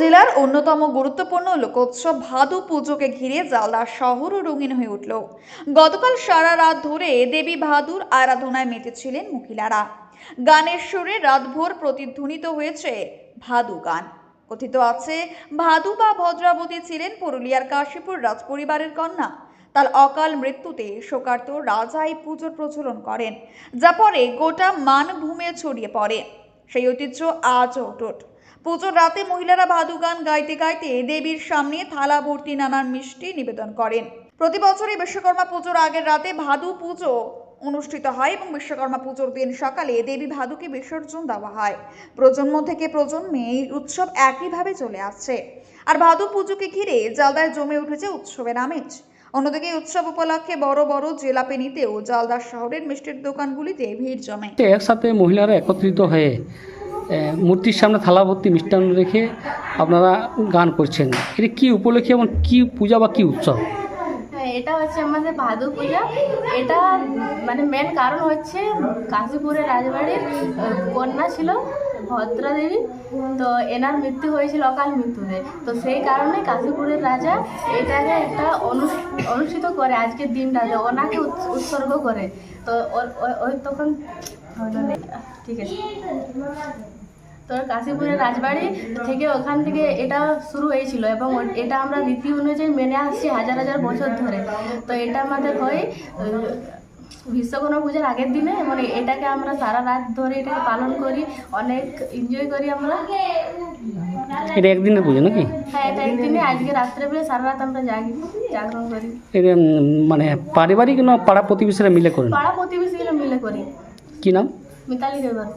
জেলার অন্যতম গুরুত্বপূর্ণ লোকোৎসব ভাদু পুজোকে ঘিরে জালদা শহরও রঙিন হয়ে উঠল। গতকাল সারা রাত ধরে দেবী ভাদুর আরাধনায় মেতেছিলেন মহিলারা। গানের সুরে রাতভর প্রতিধ্বনিত হয়েছে ভাদু গান। কথিত আছে, ভাদু বা ভদ্রাবতী ছিলেন পুরুলিয়ার কাশীপুর রাজপরিবারের কন্যা। তার অকাল মৃত্যুতে শোকার্ত রাজা এই পুজোর প্রচলন করেন, যা পরে গোটা মানভূমে ছড়িয়ে পড়ে। সেই ঐতিহ্য আজও অটুট। পুজোর রাতে মহিলারা ভাদু গান গাইতে গাইতে দেবীর সামনে থালা ভর্তি নানান মিষ্টি নিবেদন করেন। প্রতি বছরই বিশ্বকর্মা পুজোর আগের রাতে ভাদু পুজো অনুষ্ঠিত হয় এবং বিশ্বকর্মা পুজোর দিন সকালে দেবী ভাদুকে বিসর্জন দেওয়া হয়। প্রজন্ম থেকে প্রজন্মে এই উৎসব একইভাবে চলে আসছে। আর ভাদু পুজোকে ঘিরে জালদায় জমে উঠেছে উৎসবের আমেজ। অন্যদিকে উৎসব উপলক্ষে বড় বড় জেলাপেনিতেও জালদার শহরের মিষ্টির দোকানগুলিতে ভিড় জমে। একসাথে মহিলারা একত্রিত হয়ে মূর্তির সামনে থালা ভর্তি মিষ্টান্ন রেখে আপনারা গান করছেন। এটা কী উপলক্ষে এবং কী পূজা বা কী উৎসব? হচ্ছে আমাদের ভাদু পূজা। এটা মানে মেন কারণ হচ্ছে কাশীপুরের রাজবাড়ির কন্যা ছিল ভদ্রা দেবী। তো এনার মৃত্যু হয়েছিল অকাল মৃত্যুতে। তো সেই কারণে কাশীপুরের রাজা এটাকে একটা অনু- অনুষ্ঠিত করে, আজকের দিনটাতে ওনাকে উৎসর্গ করে। তো ওই তখন ঠিক আছে। তো কাশীপুরের রাজবাড়ি থেকে ওখান থেকে এটা শুরু হয়েছিল এবং এটা আমরা রীতি অনুযায়ী মেনে আসছি হাজার হাজার বছর ধরে। তো এটা আমাদের হয় বিশ্বকর্মা পূজার আগের দিনে এবং এটাকে আমরা সারা রাত ধরে এটাকে পালন করি অনেক এনজয় করি আমরা। এটা একদিনের পুজো নাকি? হ্যাঁ এটা একদিনে আজকে রাত্রেবেলা সারা রাত আমরা জাগি জাগরণ করি। এটা মানে পারিবারিক না পাড়া প্রতিবেশীরা মিলে করেন? পাড়া প্রতিবেশীরা মিলে করি। কি নাম? মিতালি দেবর্ত